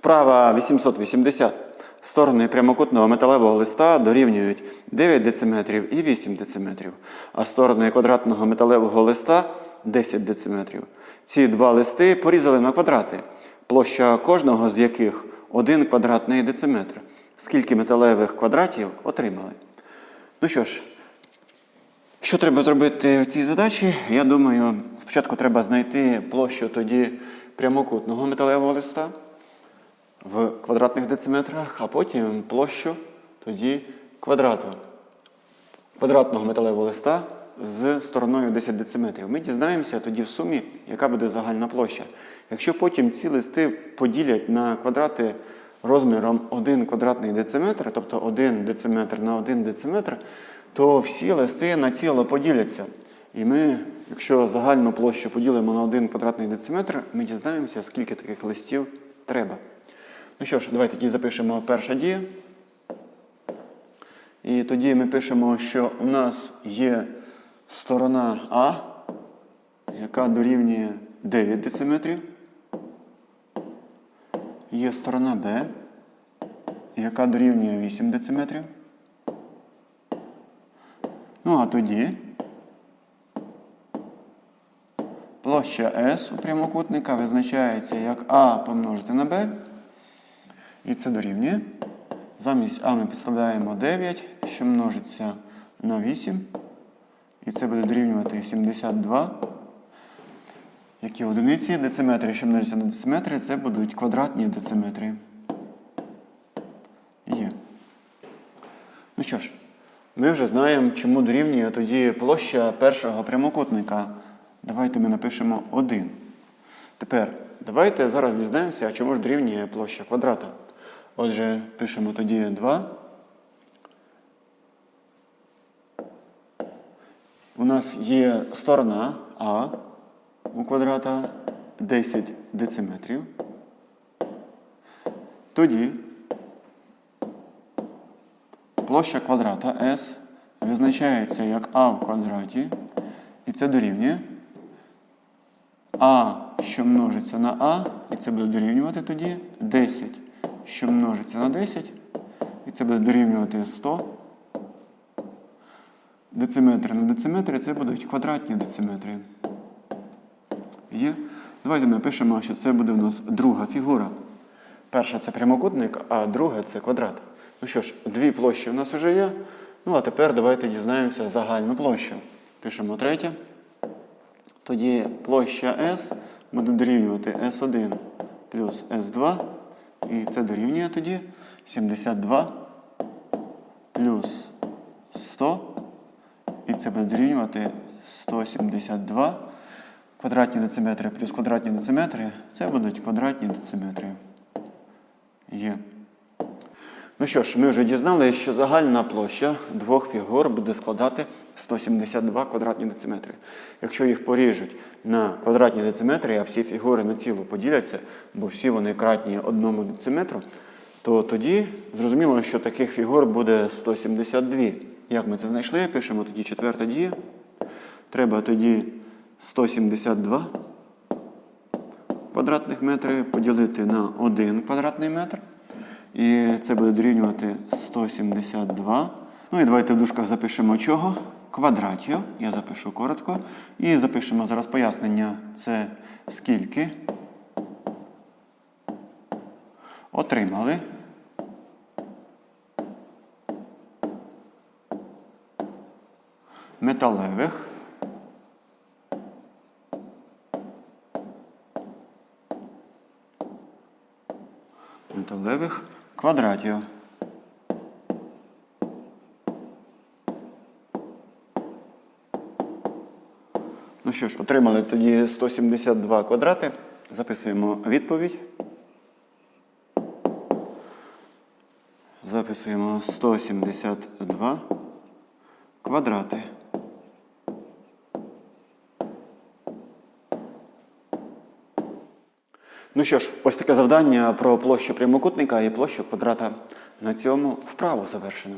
Вправа 880. Сторони прямокутного металевого листа дорівнюють 9 дециметрів і 8 дециметрів, а сторони квадратного металевого листа 10 дециметрів. Ці два листи порізали на квадрати, площа кожного з яких 1 квадратний дециметр. Скільки металевих квадратів отримали? Ну що ж, що треба зробити в цій задачі? Я думаю, спочатку треба знайти площу тоді прямокутного металевого листа в квадратних дециметрах, а потім площу тоді квадрату квадратного металевого листа з стороною 10 дециметрів. Ми дізнаємося тоді в сумі, яка буде загальна площа. Якщо потім ці листи поділять на квадрати розміром 1 квадратний дециметр, тобто 1 дециметр на 1 дециметр, то всі листи на ціло поділяться. І ми, якщо загальну площу поділимо на 1 квадратний дециметр, ми дізнаємося, скільки таких листів треба. Ну що ж, давайте тоді запишемо перша дія. І тоді ми пишемо, що у нас є сторона А, яка дорівнює 9 дециметрів. Є сторона Б, яка дорівнює 8 дециметрів. Ну а тоді площа С у прямокутника визначається як А помножити на Б. І це дорівнює. Замість А ми підставляємо 9, що множиться на 8. І це буде дорівнювати 72. Які одиниці дециметри, що множаться на дециметри, це будуть квадратні дециметри. Є. Ну що ж, ми вже знаємо, чому дорівнює тоді площа першого прямокутника. Давайте ми напишемо 1. Тепер давайте зараз дізнаємося, чому ж дорівнює площа квадрата. Отже, пишемо тоді 2. У нас є сторона А у квадрата 10 дециметрів. Тоді площа квадрата S визначається як А в квадраті. І це дорівнює А, що множиться на А, і це буде дорівнювати тоді 10, що множиться на 10, і це буде дорівнювати 100. Дециметри на дециметри це будуть квадратні дециметри. Є. Давайте напишемо, що це буде у нас друга фігура. Перша це прямокутник, а друга це квадрат. Ну що ж, дві площі у нас вже є. Ну а тепер давайте дізнаємося загальну площу. Пишемо третє. Тоді площа S буде дорівнювати S1 плюс S2. І це дорівнює тоді 72 плюс 100. І це буде дорівнювати 172. Квадратні дециметри плюс квадратні дециметри це будуть квадратні дециметри. Є. Ну що ж, ми вже дізналися, що загальна площа двох фігур буде складати 172 квадратні дециметри. Якщо їх поріжуть на квадратні дециметри, а всі фігури на ціло поділяться, бо всі вони кратні одному дециметру, то тоді зрозуміло, що таких фігур буде 172. Як ми це знайшли? Пишемо тоді четверта дія. Треба тоді 172 квадратних метри поділити на 1 квадратний метр. І це буде дорівнювати 172. Ну і давайте в дужках запишемо чого? Квадратів. Я запишу коротко. І запишемо зараз пояснення. Це скільки отримали. Металевих металевих квадратів. Що ж, отримали тоді 172 квадрати. Записуємо відповідь. Записуємо 172 квадрати. Ну що ж, ось таке завдання про площу прямокутника і площу квадрата. На цьому вправу завершено.